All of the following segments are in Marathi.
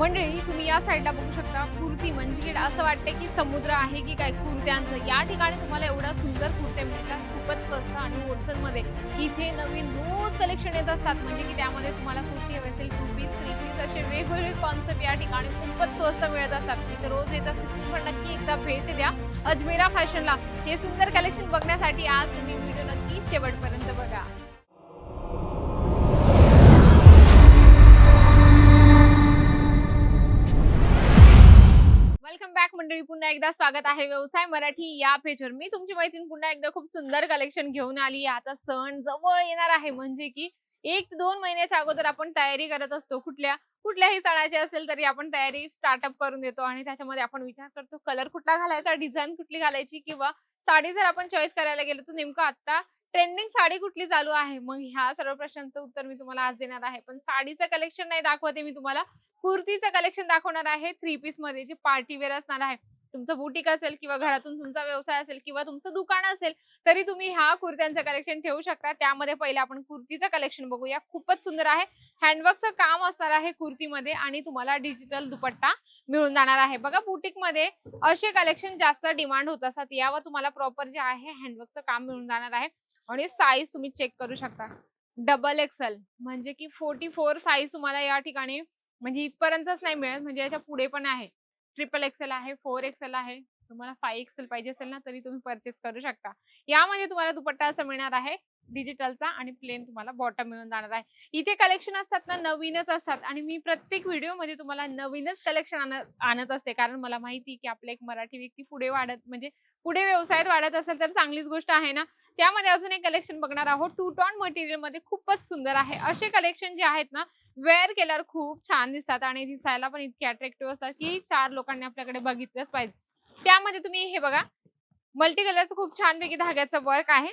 मंडळी तुम्ही या साईडला बघू शकता कुर्ती. म्हणजे की असं वाटतं की समुद्र आहे की काय कुर्त्यांचं. या ठिकाणी तुम्हाला एवढा सुंदर कुर्ते मिळतात. खूपच स्वस्त आणि होलसेलमध्ये इथे नवीन रोज कलेक्शन येत असतात. म्हणजे की त्यामध्ये तुम्हाला कुर्ती हवी असेल टू पीस थ्री पीस असे वेगवेगळे कॉन्सेप्ट या ठिकाणी खूपच स्वस्त मिळत असतात. इथे रोज येत असतात पण नक्की एकदा भेट द्या. अजमेरा फॅशनला हे सुंदर कलेक्शन बघण्यासाठी आज तुम्ही व्हिडिओ नक्की शेवटपर्यंत बघा. मंडळी पुन्हा एकदा स्वागत आहे व्यवसाय मराठी या पेजवर मी तुमची मैत्रीण पुन्हा एकदा खूप सुंदर कलेक्शन घेऊन आली आता सण जवळ येणार आहे म्हणजे की एक ते दोन महिन्याच्या अगोदर आपण तयारी करत असतो. कुठल्या कुठल्याही सणाची असेल तरी आपण तयारी स्टार्टअप करून देतो आणि त्याच्यामध्ये आपण विचार करतो कलर कुठला घालायचा डिझाईन कुठली घालायची किंवा साडी जर आपण चॉईस करायला गेलो तर नेमकं आता ट्रेंडिंग साडी कुठली चालू आहे? मग ह्या सर्व प्रश्नांचं उत्तर मी तुम्हाला आज देणार आहे. पण साडीचं कलेक्शन नाही दाखवते मी तुम्हाला. कुर्तीचं कलेक्शन दाखवणार आहे. थ्री पीसमध्ये जे पार्टीवेअर असणार आहे. तुमचं बुटीक असेल किंवा घरातून तुमचा व्यवसाय असेल किंवा तुमचं दुकान असेल तरी तुम्ही ह्या कुर्त्यांचं कलेक्शन ठेवू शकता. त्यामध्ये पहिले आपण कुर्तीचं कलेक्शन बघूया. खूपच सुंदर आहे. हँडवर्कचं काम असणार आहे कुर्तीमध्ये आणि तुम्हाला डिजिटल दुपट्टा मिळून जाणार आहे. बघा बुटीकमध्ये असे कलेक्शन जास्त डिमांड होत असतात. यावर तुम्हाला प्रॉपर जे आहे हँडवर्कचं काम मिळून जाणार आहे. आणि साईज तुम्ही चेक करू शकता. डबल एक्सल म्हणजे की फोर्टी फोर साईज तुम्हाला या ठिकाणी म्हणजे इथपर्यंतच नाही मिळत. म्हणजे याच्यापुढे पण आहे. ट्रिपल एक्सेल आहे फोर एक्सेल आहे. तुम्हाला फाय एक्सेल पाहिजे असेल ना तरी तुम्ही परचेस करू शकता. यामध्ये तुम्हाला दुपट्टा असं मिळणार आहे डिजिटलचा आणि प्लेन तुम्हाला बॉटम मिळून जाणार आहे. इथे कलेक्शन असतात ना नवीनच असतात. आणि मी प्रत्येक व्हिडिओमध्ये तुम्हाला नवीनच कलेक्शन आणत आणत असते. कारण मला माहिती की आपला एक मराठी व्यक्ती पुढे वाढत म्हणजे पुढे व्यवसायात वाढत असेल तर चांगलीच गोष्ट आहे ना. त्यामध्ये अजून एक कलेक्शन बघणार आहोत. टू टॉन मटेरियलमध्ये खूपच सुंदर आहे. असे कलेक्शन जे आहेत ना वेअर केल्यावर खूप छान दिसतात. आणि दिसायला पण इतके अट्रॅक्टिव्ह असतात की चार लोकांनी आपल्याकडे बघितलंच पाहिजे. त्यामध्ये तुम्ही हे बघा. मल्टी कलरचं खूप छानपैकी धाग्याचं वर्क आहे.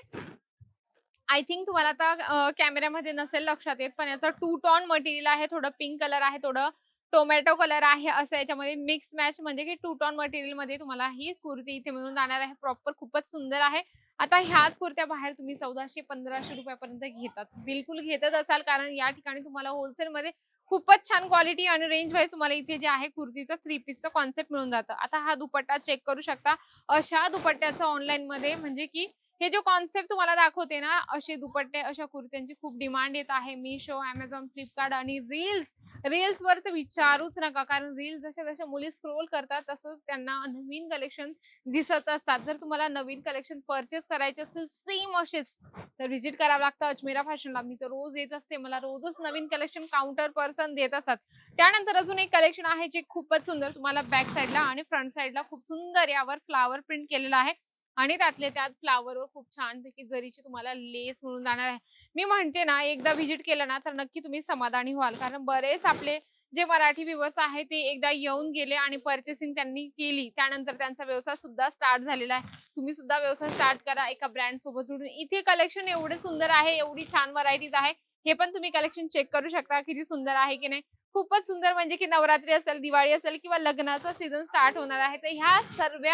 आय थिंक तुम्हाला आता कॅमेऱ्यामध्ये नसेल लक्षात येत पण याचं टू टॉन मटेरियल आहे. थोडं पिंक कलर आहे थोडं टोमॅटो कलर आहे असं याच्यामध्ये मिक्स मॅच म्हणजे की टू टॉन मटेरियलमध्ये तुम्हाला ही कुर्ती इथे मिळून जाणार आहे. प्रॉपर खूपच सुंदर आहे. आता ह्याच कुर्त्या बाहेर तुम्ही चौदाशे पंधराशे रुपयापर्यंत घेतात. बिलकुल घेतच असाल कारण या ठिकाणी तुम्हाला होलसेल मध्ये खूपच छान क्वालिटी आणि रेंज वाईज तुम्हाला इथे जे आहे कुर्तीचं थ्री पीसचं कॉन्सेप्ट मिळून जातं. आता हा दुपट्टा चेक करू शकता. अशा दुपट्ट्याचं ऑनलाईन मध्ये म्हणजे की हे जो कॉन्सेप्ट तुम्हाला दाखवते ना असे दुपट्टे अशा कुर्त्यांची खूप डिमांड येत आहे. मिशो अमेझॉन फ्लिपकार्ट आणि रील्स रील्स वर तर विचारूच नका. कारण रील्स जशा जशा मुली स्क्रोल करतात तसंच त्यांना नवीन कलेक्शन दिसत असतात. जर तुम्हाला नवीन कलेक्शन परचेस करायचे असेल सेम असेच. तर व्हिजिट करावं लागतं. अजमेरा फॅशनला मी तर रोज येत असते. मला रोजच नवीन कलेक्शन काउंटर पर्सन देत असतात. त्यानंतर अजून एक कलेक्शन आहे जे खूपच सुंदर तुम्हाला बॅक साईडला आणि फ्रंट साईडला खूप सुंदर यावर फ्लावर प्रिंट केलेला आहे. आणि त्यातले त्यात फ्लावरवर खूप छानपैकी जरीची तुम्हाला लेस मिळून जाणार आहे. मी म्हणते ना एकदा व्हिजिट केलं ना तर नक्की तुम्ही समाधानी व्हाल. कारण बरेच आपले जे मराठी व्ह्युअर्स आहे ते एकदा येऊन गेले आणि परचेसिंग त्यांनी केली. त्यानंतर त्यांचा व्यवसाय सुद्धा स्टार्ट झालेला आहे. तुम्ही सुद्धा व्यवसाय स्टार्ट करा. एका ब्रँड सोबत जुडून. इथे कलेक्शन एवढे सुंदर आहे एवढी छान व्हरायटीज आहे हे पण तुम्ही कलेक्शन चेक करू शकता किती सुंदर आहे की नाही. खूपच सुंदर म्हणजे की नवरात्री असेल दिवाळी असेल किंवा लग्नाचा सीझन स्टार्ट होणार आहे. तर ह्या सर्व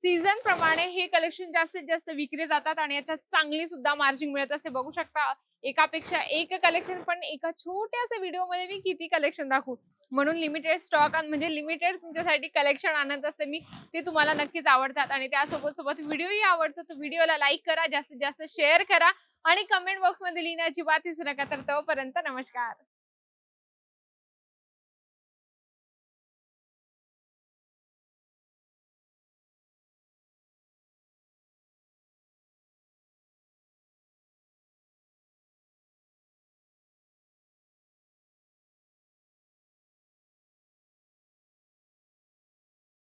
सीझन प्रमाणे हे कलेक्शन जास्तीत जास्त विकले जातात आणि याच्यात चांगली सुद्धा मार्जिन मिळत असते. बघू शकता एकापेक्षा एक कलेक्शन पण एका छोट्याशा व्हिडिओमध्ये मी किती कलेक्शन दाखवू? म्हणून लिमिटेड स्टॉक म्हणजे लिमिटेड तुमच्यासाठी कलेक्शन आणत असते मी ते तुम्हाला नक्कीच आवडतात. आणि त्यासोबत सोबत व्हिडिओही आवडतो तर व्हिडिओला लाईक करा जास्तीत जास्त शेअर करा आणि कमेंट बॉक्समध्ये लिहिण्याची बात विसरू नका. तर तोपर्यंत नमस्कार.